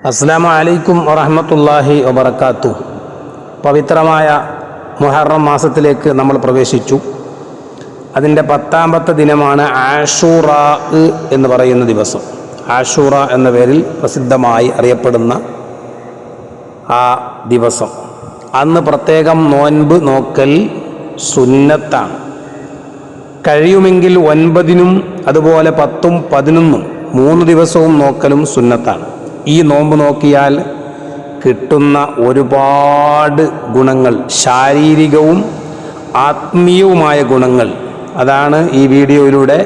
അസ്സാമു അലൈക്കും വറഹമത്തല്ലാഹി വബർക്കാത്തു പവിത്രമായ മുഹറം മാസത്തിലേക്ക് നമ്മൾ പ്രവേശിച്ചു. അതിന്റെ പത്താമത്തെ ദിനമാണ് ആഷൂറ എന്ന് പറയുന്ന ദിവസം. ആഷൂറ എന്ന പേരിൽ പ്രസിദ്ധമായി അറിയപ്പെടുന്ന ആ ദിവസം. അന്ന് പ്രത്യേകം നോൻപ് നോക്കൽ സുന്നത്താണ്. കഴിയുമെങ്കിൽ ഒൻപതിനും അതുപോലെ പത്തും പതിനൊന്നും മൂന്ന് ദിവസവും നോക്കലും സുന്നത്താണ്. ഈ നോമ്പ് നോക്കിയാൽ കിട്ടുന്ന ഒരുപാട് ഗുണങ്ങൾ ശാരീരികവും ആത്മീയവുമായ ഗുണങ്ങൾ അതാണ് ഈ വീഡിയോയിലൂടെ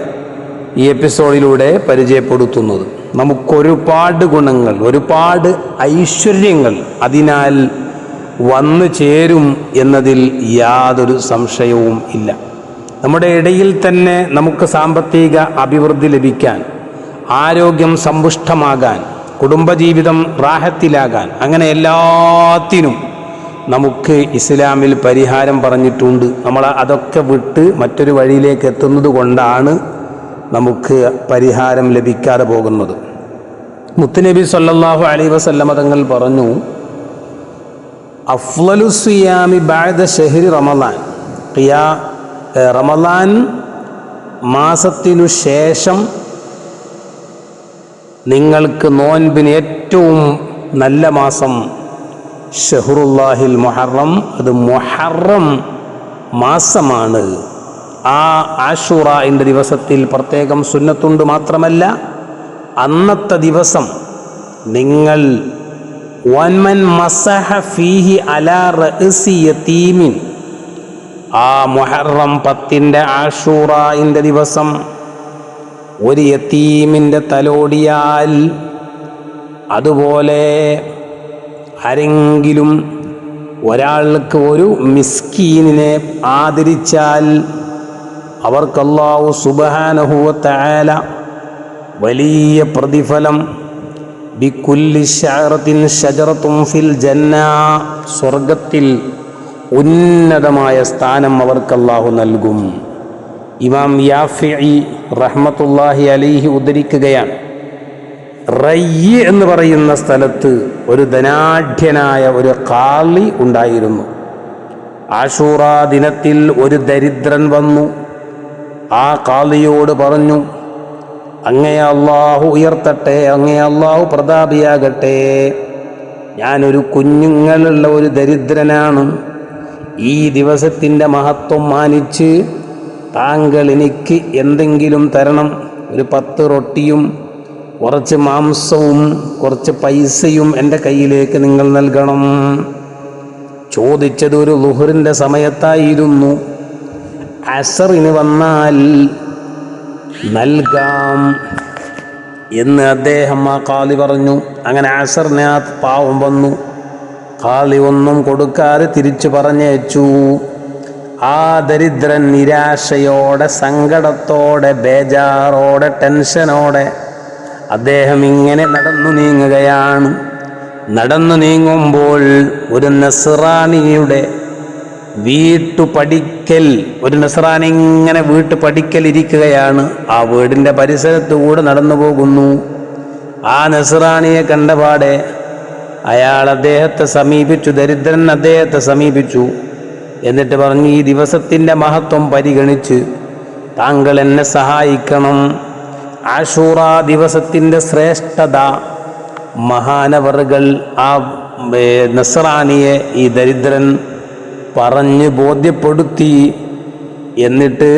ഈ എപ്പിസോഡിലൂടെ പരിചയപ്പെടുത്തുന്നത്. നമുക്കൊരുപാട് ഗുണങ്ങൾ ഒരുപാട് ഐശ്വര്യങ്ങൾ അതിനാൽ വന്നു ചേരും എന്നതിൽ യാതൊരു സംശയവും ഇല്ല. നമ്മുടെ ഇടയിൽ തന്നെ നമുക്ക് സാമ്പത്തിക അഭിവൃദ്ധി ലഭിക്കാൻ ആരോഗ്യം സമ്പുഷ്ടമാകാൻ കുടുംബജീവിതം റാഹത്തിലാകാൻ അങ്ങനെ എല്ലാത്തിനും നമുക്ക് ഇസ്ലാമിൽ പരിഹാരം പറഞ്ഞിട്ടുണ്ട്. നമ്മൾ അതൊക്കെ വിട്ട് മറ്റൊരു വഴിയിലേക്ക് എത്തുന്നത് കൊണ്ടാണ് നമുക്ക് പരിഹാരം ലഭിക്കാതെ പോകുന്നത്. മുത്തുനബി സല്ലാഹു അലൈഹി വസല്ലമ തങ്ങൾ പറഞ്ഞു അഫ്ലലു സിയാമി ബാദ ഷഹരി റമദാൻ. ഖിയാ റമദാൻ മാസത്തിനു ശേഷം നിങ്ങൾക്ക് നോൻപിന് ഏറ്റവും നല്ല മാസം ഷഹറുല്ലാഹിൽ മൊഹറം. അത് മൊഹറം മാസമാണ്. ആ ആഷുറയിന്റെ ദിവസത്തിൽ പ്രത്യേകം സുന്നത്തുണ്ട് മാത്രമല്ല അന്നത്തെ ദിവസം നിങ്ങൾ വൻമൻ മസഹ ഫീഹി അലാ റഅ്സി യതീമിൻ. ആ മൊഹറം പത്തിന്റെ ആഷൂറായിന്റെ ദിവസം ഒരു യത്തീമിന്റെ തലോടിയാൽ അതുപോലെ ആരെങ്കിലും ഒരാൾക്ക് ഒരു മിസ്കീനിനെ ആദരിച്ചാൽ അവർക്കല്ലാവു സുബഹാനഹുവത്തായാല വലിയ പ്രതിഫലം. ബിക്കുല്ലി ഷഅറത്തിൻ ഷജറത്തും ഫിൽ ജന്ന. സ്വർഗത്തിൽ ഉന്നതമായ സ്ഥാനം അവർക്കല്ലാഹു നൽകും. ഇമാം യാഫിഇ റഹ്മത്തുല്ലാഹി അലിഹി ഉദ്ധരിക്കുകയാണ്. റയ്യ് എന്ന് പറയുന്ന സ്ഥലത്ത് ഒരു ധനാഢ്യനായ ഒരു കാളി ഉണ്ടായിരുന്നു. ആഷൂറ ദിനത്തിൽ ഒരു ദരിദ്രൻ വന്നു. ആ കാളിയോട് പറഞ്ഞു അങ്ങേ അള്ളാഹു ഉയർത്തട്ടെ അങ്ങേ അള്ളാഹു പ്രതാപിയാകട്ടെ. ഞാനൊരു കുഞ്ഞുങ്ങളുള്ള ഒരു ദരിദ്രനാണ്. ഈ ദിവസത്തിന്റെ മഹത്വം മാനിച്ച് താങ്കൾ എനിക്ക് എന്തെങ്കിലും തരണം. ഒരു പത്ത് റൊട്ടിയും കുറച്ച് മാംസവും കുറച്ച് പൈസയും എന്റെ കയ്യിലേക്ക് നിങ്ങൾ നൽകണം. ചോദിച്ചത് ഒരു ലുഹറിന്റെ സമയത്തായിരുന്നു. അസറിന് വന്നാൽ നൽകാം എന്ന് അദ്ദേഹം ആ കാളി പറഞ്ഞു. അങ്ങനെ അസറിനെ ആ പാവം വന്നു. കാളി ഒന്നും കൊടുക്കാതെ തിരിച്ചു പറഞ്ഞയച്ചു. ആ ദരിദ്രൻ നിരാശയോടെ സങ്കടത്തോടെ ബേജാറോടെ ടെൻഷനോടെ അദ്ദേഹം ഇങ്ങനെ നടന്നു നീങ്ങുകയാണ്. നടന്നു നീങ്ങുമ്പോൾ ഒരു നസ്രാണിയുടെ വീട്ടു പഠിക്കൽ ഒരു നസ്രാണി ഇങ്ങനെ വീട്ടു പടിക്കൽ ഇരിക്കുകയാണ്. ആ വീടിന്റെ പരിസരത്തുകൂടെ നടന്നു പോകുന്നു. ആ നസ്രാണിയെ കണ്ടപാടെ അയാൾ അദ്ദേഹത്തെ സമീപിച്ചു ദരിദ്രൻ അദ്ദേഹത്തെ സമീപിച്ചു. എന്നിട്ട് പറഞ്ഞു ഈ ദിവസത്തിന്റെ മഹത്വം പരിഗണിച്ച് താങ്കൾ എന്നെ സഹായിക്കണം. ആഷൂറ ദിവസത്തിന്റെ ശ്രേഷ്ഠത മഹാനവറുകൾ ആ നസറാനിയെ ഈ ദരിദ്രൻ പറഞ്ഞ് ബോധ്യപ്പെടുത്തി എന്നിട്ട്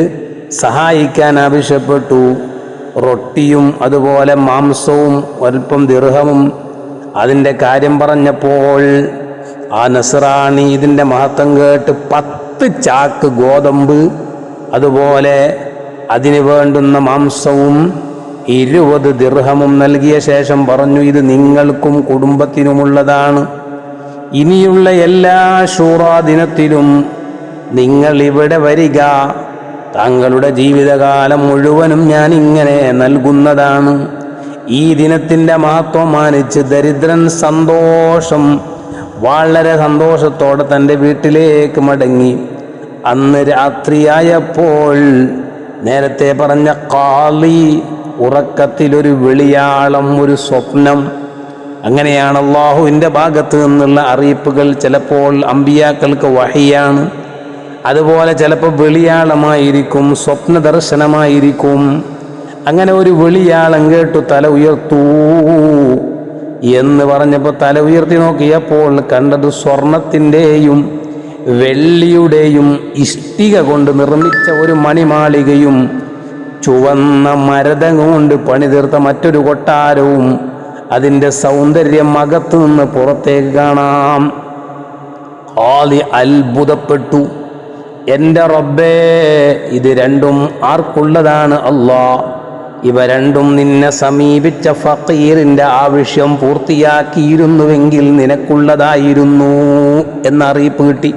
സഹായിക്കാൻ ആവശ്യപ്പെട്ടു. റൊട്ടിയും അതുപോലെ മാംസവും അല്പം ദീർഘവും അതിന്റെ കാര്യം പറഞ്ഞപ്പോൾ ആ നസറാണി ഇതിന്റെ മഹത്വം കേട്ട് പത്ത് ചാക്ക് ഗോതമ്പ് അതുപോലെ അതിന് വേണ്ടുന്ന മാംസവും ഇരുപത് ദിർഹമും നൽകിയ ശേഷം പറഞ്ഞു ഇത് നിങ്ങൾക്കും കുടുംബത്തിനുമുള്ളതാണ്. ഇനിയുള്ള എല്ലാ ഷൂറാ ദിനത്തിലും നിങ്ങൾ ഇവിടെ വരിക. താങ്കളുടെ ജീവിതകാലം മുഴുവനും ഞാൻ ഇങ്ങനെ നൽകുന്നതാണ്. ഈ ദിനത്തിന്റെ മഹത്വം മാനിച്ച് ദരിദ്രൻ സന്തോഷം വളരെ സന്തോഷത്തോടെ തന്റെ വീട്ടിലേക്ക് മടങ്ങി. അന്ന് രാത്രിയായപ്പോൾ നേരത്തെ പറഞ്ഞ കാളി ഉറക്കത്തിലൊരു വെളിയാളം ഒരു സ്വപ്നം. അങ്ങനെയാണ് അള്ളാഹുവിന്റെ ഭാഗത്ത് നിന്നുള്ള അറിയിപ്പുകൾ ചിലപ്പോൾ അമ്പിയാക്കൾക്ക് വഹിയാണ്. അതുപോലെ ചിലപ്പോൾ വെളിയാളമായിരിക്കും സ്വപ്ന ദർശനമായിരിക്കും. അങ്ങനെ ഒരു വെളിയാളം കേട്ടു തല ഉയർത്തൂ. എന്ന് പറഞ്ഞപ്പോൾ തല ഉയർത്തി നോക്കിയപ്പോൾ കണ്ടത് സ്വർണത്തിന്റെയും വെള്ളിയുടെയും ഇഷ്ടിക കൊണ്ട് നിർമ്മിച്ച ഒരു മണിമാളികയും ചുവന്ന മരതകം കൊണ്ട് പണിതീർത്ത മറ്റൊരു കൊട്ടാരവും അതിന്റെ സൗന്ദര്യം അകത്തു നിന്ന് പുറത്തേക്ക് കാണാം. ആലി അത്ഭുതപ്പെട്ടു. എന്റെ റബ്ബേ ഇത് രണ്ടും ആർക്കുള്ളതാണ് അല്ലാ ഇവ രണ്ടും നിന്നെ സമീപിച്ച ഫക്കീറിന്റെ ആവശ്യം പൂർത്തിയാക്കിയിരുന്നുവെങ്കിൽ നിനക്കുള്ളതായിരുന്നു എന്നറിയിപ്പ് കിട്ടി.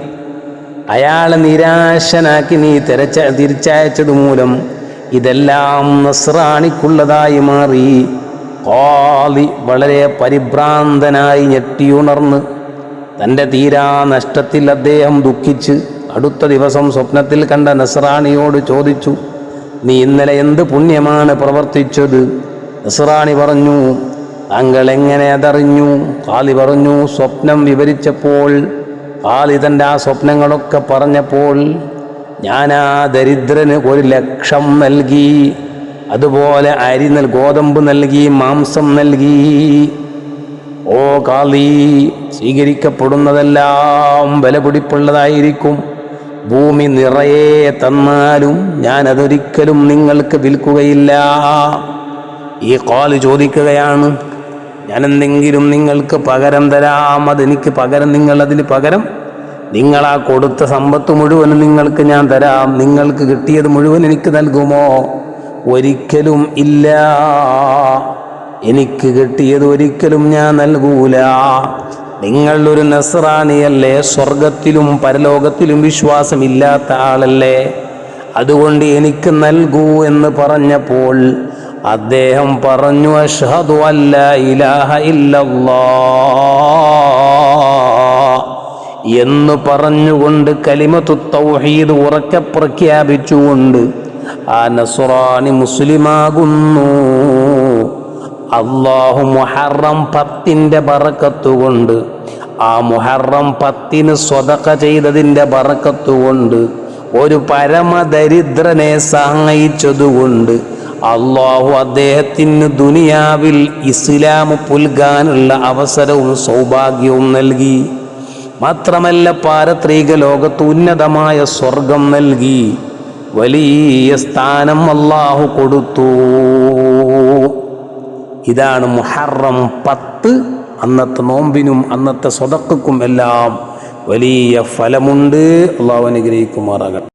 അയാളെ നിരാശനാക്കി നീ തിരച്ച തിരിച്ചയച്ചത് മൂലം ഇതെല്ലാം നസ്രാണിക്കുള്ളതായി മാറി. കോലി വളരെ പരിഭ്രാന്തനായി ഞെട്ടിയുണർന്ന് തന്റെ തീരാ നഷ്ടത്തിൽ അദ്ദേഹം ദുഃഖിച്ച് അടുത്ത ദിവസം സ്വപ്നത്തിൽ കണ്ട നസ്രാണിയോട് ചോദിച്ചു നീ ഇന്നലെ എന്ത് പുണ്യമാണ് പ്രവർത്തിച്ചത്? നസറാണി പറഞ്ഞു താങ്കൾ എങ്ങനെ അതറിഞ്ഞു? കാലി പറഞ്ഞു സ്വപ്നം വിവരിച്ചപ്പോൾ കാലി തന്റെ ആ സ്വപ്നങ്ങളൊക്കെ പറഞ്ഞപ്പോൾ ഞാൻ ആ ദരിദ്രന് ഒരു ലക്ഷം നൽകി അതുപോലെ അരി നൽ ഗോതമ്പ് നൽകി മാംസം നൽകി. ഓ കാളി സ്വീകരിക്കപ്പെടുന്നതെല്ലാം വിലപിടിപ്പുള്ളതായിരിക്കും ഭൂമി നിറയെ തന്നാലും ഞാൻ അതൊരിക്കലും നിങ്ങൾക്ക് വിൽക്കുകയില്ല. ഈ കോൽ ചോദിക്കുകയാണ് ഞാൻ എന്തെങ്കിലും നിങ്ങൾക്ക് പകരം തരാം അതെനിക്ക് പകരം നിങ്ങൾ അതിന് പകരം നിങ്ങൾ ആ കൊടുത്ത സമ്പത്ത് മുഴുവൻ നിങ്ങൾക്ക് ഞാൻ തരാം നിങ്ങൾക്ക് കിട്ടിയത് മുഴുവൻ എനിക്ക് നൽകുമോ? ഒരിക്കലും ഇല്ല. എനിക്ക് കിട്ടിയത് ഒരിക്കലും ഞാൻ നൽകൂല. നിങ്ങൾ ഒരു സ്വർഗത്തിലും പരലോകത്തിലും വിശ്വാസമില്ലാത്ത ആളല്ലേ? അതുകൊണ്ട് എനിക്ക് നൽകൂ എന്ന് പറഞ്ഞപ്പോൾ അദ്ദേഹം പറഞ്ഞു അഷ്ഹദു അല്ല ഇലാഹ ഇല്ലല്ലാ എന്ന് പറഞ്ഞുകൊണ്ട് കലിമത്തു തൗഹീദ് ഉറക്കെ പ്രഖ്യാപിച്ചുകൊണ്ട് ആ നസ്രാനി മുസ്ലിമാകുന്നു. അള്ളാഹു മുഹറം പത്തിന്റെ ബറക്കത്തുകൊണ്ട് ആ മുഹറം പത്തിന് സ്വതക്ക ചെയ്തതിന്റെ ബറക്കത്തുകൊണ്ട് ഒരു പരമദരിദ്രനെ സഹായിച്ചതുകൊണ്ട് അള്ളാഹു അദ്ദേഹത്തിന് ദുനിയാവിൽ ഇസ്ലാം പുൽകാനുള്ള അവസരവും സൗഭാഗ്യവും നൽകി. മാത്രമല്ല പാരത്രീക ലോകത്ത് ഉന്നതമായ സ്വർഗം നൽകി. വലിയ സ്ഥാനം അള്ളാഹു കൊടുത്തു. ഇതാണ് മുഹറം പത്ത്. അന്നത്തെ നോമ്പിനും അന്നത്തെ സ്വതക്കും എല്ലാം വലിയ ഫലമുണ്ട്. അള്ളാഹു അനുഗ്രഹിക്കുമാറാകട്ടെ.